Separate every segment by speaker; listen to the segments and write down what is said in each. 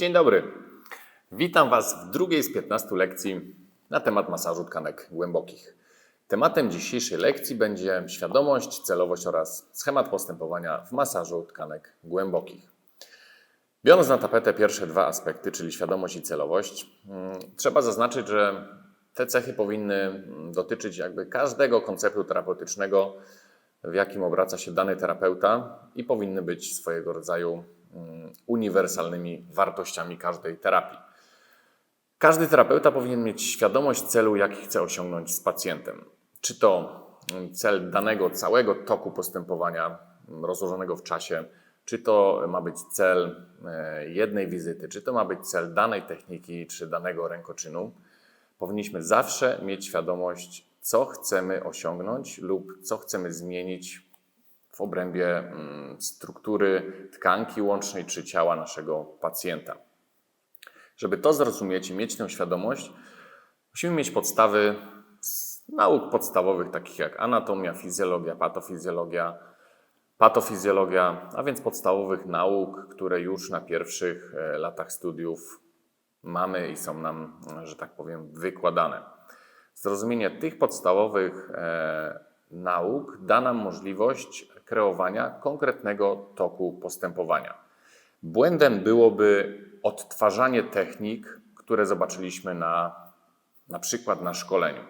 Speaker 1: Dzień dobry. Witam Was w drugiej z 15 lekcji na temat masażu tkanek głębokich. Tematem dzisiejszej lekcji będzie świadomość, celowość oraz schemat postępowania w masażu tkanek głębokich. Biorąc na tapetę pierwsze dwa aspekty, czyli świadomość i celowość, mm, trzeba zaznaczyć, że te cechy powinny mm, dotyczyć jakby każdego konceptu terapeutycznego, w jakim obraca się dany terapeuta i powinny być swojego rodzaju uniwersalnymi wartościami każdej terapii. Każdy terapeuta powinien mieć świadomość celu, jaki chce osiągnąć z pacjentem. Czy to mm, cel danego całego toku postępowania mm, rozłożonego w czasie, czy to ma być cel e, jednej wizyty, czy to ma być cel danej techniki, czy danego rękoczynu. Powinniśmy zawsze mieć świadomość, co chcemy osiągnąć lub co chcemy zmienić w obrębie mm, struktury tkanki łącznej czy ciała naszego pacjenta. Żeby to zrozumieć i mieć tę świadomość, musimy mieć podstawy z nauk podstawowych, takich jak anatomia, fizjologia, patofizjologia, patofizjologia, a więc podstawowych nauk, które już na pierwszych e, latach studiów mamy i są nam, że tak powiem, wykładane. Zrozumienie tych podstawowych e, nauk da nam możliwość kreowania konkretnego toku postępowania. Błędem byłoby odtwarzanie technik, które zobaczyliśmy na, na przykład na szkoleniu.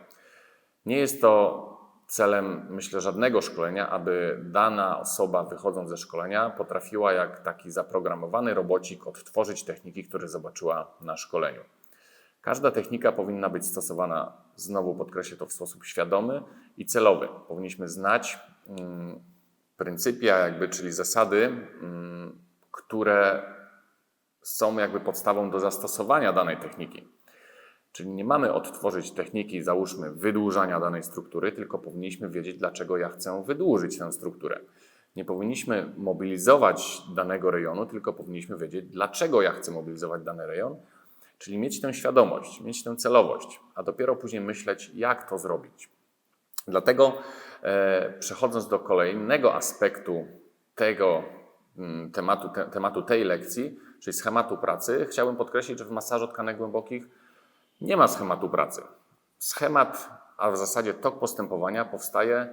Speaker 1: Nie jest to celem, myślę, żadnego szkolenia, aby dana osoba wychodząc ze szkolenia potrafiła jak taki zaprogramowany robocik odtworzyć techniki, które zobaczyła na szkoleniu. Każda technika powinna być stosowana, znowu podkreślę to w sposób świadomy i celowy. Powinniśmy znać mm, pryncypia, jakby, czyli zasady, mm, które są jakby podstawą do zastosowania danej techniki. Czyli nie mamy odtworzyć techniki, załóżmy, wydłużania danej struktury, tylko powinniśmy wiedzieć, dlaczego ja chcę wydłużyć tę strukturę. Nie powinniśmy mobilizować danego rejonu, tylko powinniśmy wiedzieć, dlaczego ja chcę mobilizować dany rejon, czyli mieć tę świadomość, mieć tę celowość, a dopiero później myśleć, jak to zrobić. Dlatego przechodząc do kolejnego aspektu tego mm, tematu, te, tematu tej lekcji, czyli schematu pracy, chciałbym podkreślić, że w masażu tkanek głębokich nie ma schematu pracy. Schemat, a w zasadzie tok postępowania powstaje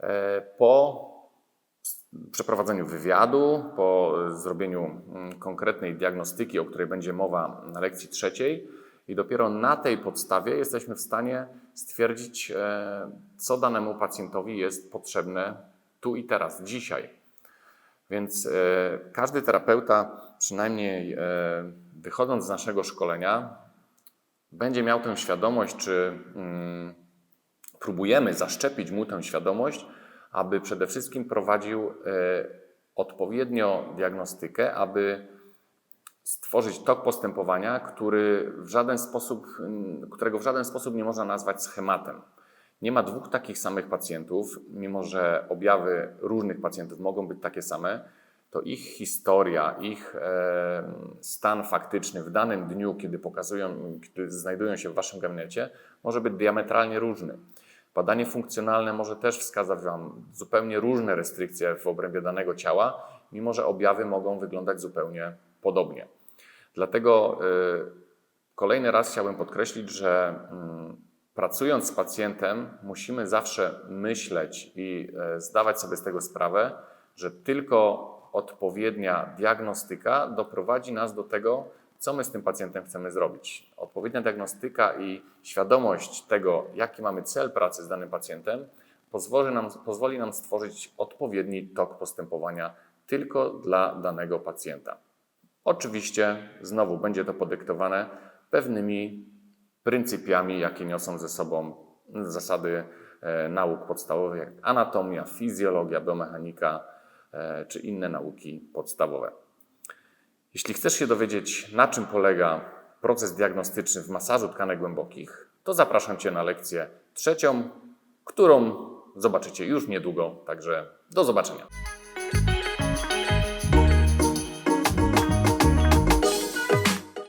Speaker 1: e, po przeprowadzeniu wywiadu, po zrobieniu mm, konkretnej diagnostyki, o której będzie mowa na lekcji trzeciej, i dopiero na tej podstawie jesteśmy w stanie stwierdzić, e, co danemu pacjentowi jest potrzebne tu i teraz, dzisiaj. Więc e, każdy terapeuta, przynajmniej wychodząc z naszego szkolenia, będzie miał tę świadomość, czy mm, próbujemy zaszczepić mu tę świadomość, aby przede wszystkim prowadził e, odpowiednio diagnostykę, aby stworzyć tok postępowania, który w żaden sposób, którego w żaden sposób nie można nazwać schematem. Nie ma dwóch takich samych pacjentów, mimo że objawy różnych pacjentów mogą być takie same to ich historia, ich e, stan faktyczny w danym dniu, kiedy pokazują, kiedy znajdują się w Waszym gabinecie, może być diametralnie różny. Badanie funkcjonalne może też wskazać Wam zupełnie różne restrykcje w obrębie danego ciała, mimo że objawy mogą wyglądać zupełnie podobnie. Dlatego e, kolejny raz chciałbym podkreślić, że mm, pracując z pacjentem, musimy zawsze myśleć i e, zdawać sobie z tego sprawę, że tylko odpowiednia diagnostyka doprowadzi nas do tego, co my z tym pacjentem chcemy zrobić. Odpowiednia diagnostyka i świadomość tego, jaki mamy cel pracy z danym pacjentem, pozwoli nam, pozwoli nam stworzyć odpowiedni tok postępowania tylko dla danego pacjenta. Oczywiście znowu będzie to podyktowane pewnymi pryncypiami, jakie niosą ze sobą zasady e, nauk podstawowych, jak anatomia, fizjologia, biomechanika, E, czy inne nauki podstawowe. Jeśli chcesz się dowiedzieć, na czym polega proces diagnostyczny w masażu tkanek głębokich, to zapraszam Cię na lekcję trzecią, którą zobaczycie już niedługo. Także do zobaczenia.